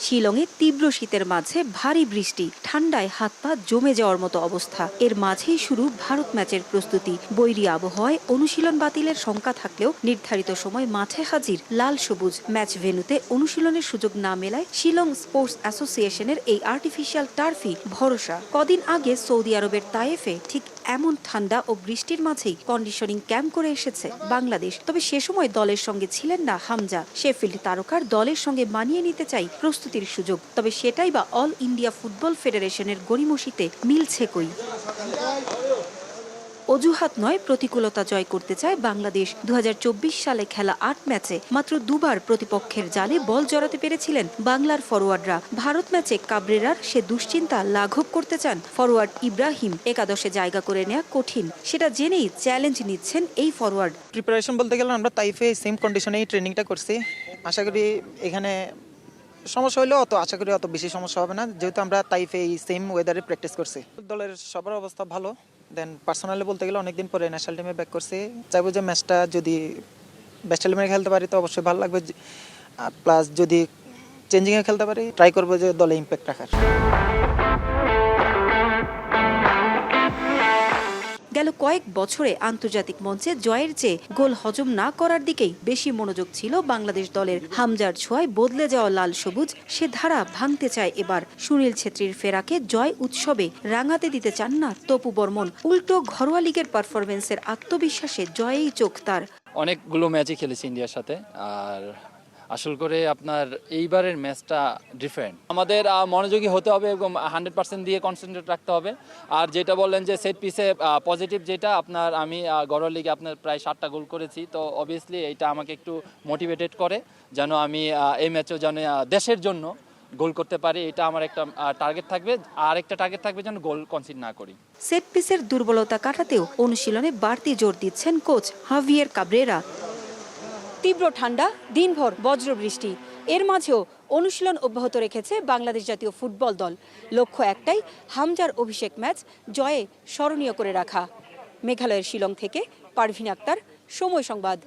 শিলংয়ে তীব্র শীতের মাঝে ভারী বৃষ্টি, ঠান্ডায় হাত পা জমে যাওয়ার মতো অবস্থা। এর মাঝেই শুরু ভারত ম্যাচের প্রস্তুতি। বৈরী আবহাওয়ায় অনুশীলন বাতিলের শঙ্কা থাকলেও নির্ধারিত সময় মাঠে হাজির লাল সবুজ। ম্যাচ ভেন্যুতে অনুশীলনের সুযোগ না মেলায় শিলং স্পোর্টস অ্যাসোসিয়েশনের এই আর্টিফিশিয়াল টার্ফি ভরসা। কদিন আগে সৌদি আরবের তায়েফে ঠিক এমন ঠান্ডা ও বৃষ্টির মাঝেই কন্ডিশনিং ক্যাম্প করে এসেছে বাংলাদেশ। তবে সে সময় দলের সঙ্গে ছিলেন না হামজা। শেফিল্ড তারকার দলের সঙ্গে মানিয়ে নিতে চাই প্রস্তুতির সুযোগ, তবে সেটাই বা অল ইন্ডিয়া ফুটবল ফেডারেশনের গড়িমসিতে মিলছে কই? অজুহাত নয়, প্রতিকূলতা জয় করতে চায় বাংলাদেশ। দু সালে খেলা আট ম্যাচে মাত্র দুবার প্রতিপক্ষের জালে বল জড়াতে পেরেছিলেন বাংলার ফরোয়ার্ডরা। ভারত ম্যাচে কাবরেরার সে দুশ্চিন্তা লাঘব করতে চান ফরোয়ার্ড ইব্রাহিম। একাদশে জায়গা করে নেওয়া কঠিন। সেটা জেনেই চ্যালেঞ্জ নিচ্ছেন এই ফরোয়ার্ড। প্রিপারেশন বলতে গেলে আমরা তাইফে সেম কন্ডিশনেই ট্রেনিংটা করছি। আশা করি এখানে সমস্যা হলেও অত আশা করি অত বেশি সমস্যা হবে না। যেহেতু আমরা তাইফে এই সেম ওয়েদারে প্র্যাকটিস করছি। দলের সবার অবস্থা ভালো। দেন পার্সোনালি বলতে গেলে অনেকদিন পরে ন্যাশনাল টিমে ব্যাক করছি। চাইব যে ম্যাচটা যদি বেস্ট টিমে খেলতে পারি, তো অবশ্যই ভালো লাগবে। প্লাস যদি চেঞ্জিংয়ে খেলতে পারি ট্রাই করব যে দলে ইম্প্যাক্ট রাখার। গেল কয়েক বছরে আন্তর্জাতিক মঞ্চে জয়ের চেয়ে গোল হজম না করার দিকেই বেশি মনোযোগ ছিল বাংলাদেশ দলের। হামজার ছোঁয়ায় বদলে যাওয়া লাল সবুজ সে ধারা ভাঙতে চায় এবার। সুনীল ছেত্রীর ফেরাকে জয় উৎসবে রাঙাতে দিতে চান না তপু বর্মন। উল্টো ঘরোয়া লিগের পারফরমেন্সের আত্মবিশ্বাসে জয়েই চোখ তার। অনেকগুলো ম্যাচই খেলেছি ইন্ডিয়ার সাথে, আর আসল করে আপনার এইবারের ম্যাচটা ডিফারেন্ট আমাদের মনোযোগী হতে হবে এবং হান্ড্রেড পার্সেন্ট দিয়ে কনসেন্ট্রেট রাখতে হবে। আর যেটা বললেন যে সেট পিসে পজিটিভ যেটা, আপনার আমি গড়োয়া লিগে আপনার প্রায় সাতটা গোল করেছি। তো অবভিয়াসলি এইটা আমাকে একটু মোটিভেটেড করে, যেন আমি এই ম্যাচেও যেন দেশের জন্য গোল করতে পারি। এটা আমার একটা টার্গেট থাকবে। আর একটা টার্গেট থাকবে যেন গোল কনসিড না করি। সেট পিসের দুর্বলতা কাটাতেও অনুশীলনে বাড়তি জোর দিচ্ছেন কোচ হাভিয়ের কাবরেরা। তীব্র ঠান্ডা, দিনভর বজ্র বৃষ্টি। এর মাঝেও অনুশীলন অব্যাহত রেখেছে বাংলাদেশ জাতীয় ফুটবল দল। লক্ষ্য একটাই, হামজার অভিষেক ম্যাচ জয়ে স্মরণীয় করে রাখা। মেঘালয়ের শিলং থেকে পারভিন আক্তার, সময় সংবাদ।